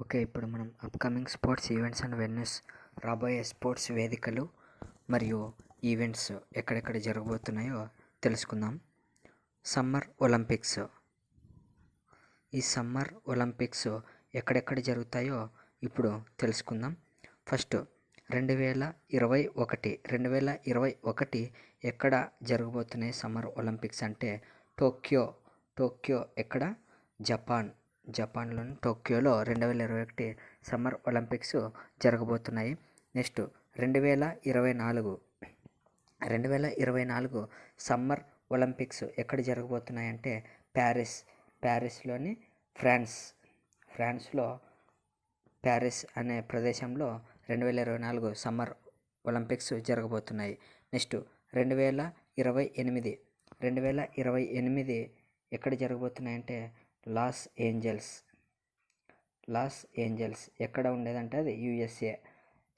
Okay ఇప్పుడు మనం upcoming sports events and venues రాబోయే స్పోర్ట్స్ వేదికలు మరియు ఈవెంట్స్ ఎక్కడెక్కడ జరగబోతున్నాయో తెలుసుకుందాం. సమ్మర్ ఒలింపిక్స్ ఈ సమ్మర్ ఒలింపిక్స్ ఎక్కడెక్కడ జరుగుతాయో ఇప్పుడు తెలుసుకుందాం. ఫస్ట్ రెండు వేల ఇరవై ఒకటి రెండు వేల ఇరవై ఒకటి ఎక్కడ జరగబోతున్నాయి సమ్మర్ ఒలింపిక్స్ అంటే టోక్యో టోక్యో ఎక్కడ? జపాన్ జపాన్లోని టోక్యోలో రెండు వేల ఇరవై ఒకటి సమ్మర్ ఒలింపిక్స్ జరగబోతున్నాయి. నెక్స్ట్ రెండు వేల ఇరవై నాలుగు. రెండు వేల ఇరవై నాలుగు సమ్మర్ ఒలింపిక్స్ ఎక్కడ జరగబోతున్నాయి అంటే ప్యారిస్ ప్యారిస్లోని ఫ్రాన్స్. ఫ్రాన్స్లో ప్యారిస్ అనే ప్రదేశంలో రెండు వేల ఇరవై నాలుగు సమ్మర్ ఒలింపిక్స్ జరగబోతున్నాయి. నెక్స్ట్ రెండు వేల ఇరవై ఎనిమిది. రెండు వేల ఇరవై ఎనిమిది ఎక్కడ జరగబోతున్నాయంటే లాస్ ఏంజల్స్. లాస్ ఏంజల్స్ ఎక్కడ ఉండేదంటే అది యూఎస్ఏ.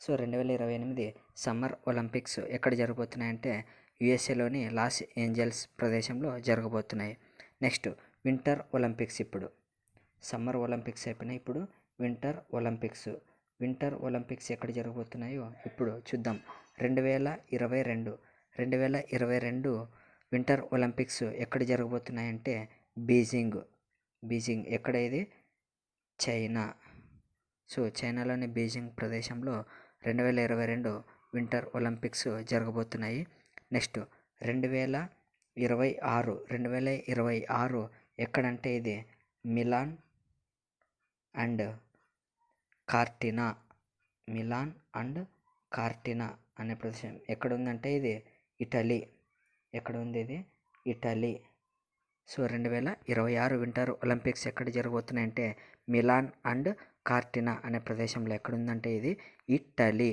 సో రెండు వేల ఇరవై ఎనిమిది సమ్మర్ ఒలింపిక్స్ ఎక్కడ జరగబోతున్నాయంటే యుఎస్ఏలోని లాస్ ఏంజల్స్ ప్రదేశంలో జరగబోతున్నాయి. నెక్స్ట్ వింటర్ ఒలింపిక్స్ ఇప్పుడు. సమ్మర్ ఒలింపిక్స్ అయిపోయినాయి ఇప్పుడు. Winter Olympics. వింటర్ ఒలింపిక్స్ ఎక్కడ జరగబోతున్నాయో ఇప్పుడు చూద్దాం. రెండు వేల ఇరవై రెండు. రెండు వేల ఇరవై రెండు వింటర్ ఒలింపిక్స్ ఎక్కడ జరగబోతున్నాయంటే బీజింగ్. బీజింగ్ ఎక్కడ ఇది చైనా. సో చైనాలోని బీజింగ్ ప్రదేశంలో రెండు వేల ఇరవై రెండు వింటర్ ఒలింపిక్స్ జరగబోతున్నాయి. నెక్స్ట్ రెండు వేల ఇరవై ఆరు రెండు వేల ఇరవై ఆరు ఎక్కడంటే ఇది Milan and Cortina. Milan and Cortina అనే ప్రదేశం. ఎక్కడ ఉందంటే ఇది ఇటలీ. ఎక్కడ ఉంది ఇది? ఇటలీ. సో రెండు వేల ఇరవై ఆరు వింటర్ ఒలింపిక్స్ ఎక్కడ జరగబోతున్నాయంటే మిలాన్ అండ్ కార్టినా అనే ప్రదేశంలో ఎక్కడుందంటే ఇది ఇటలీ.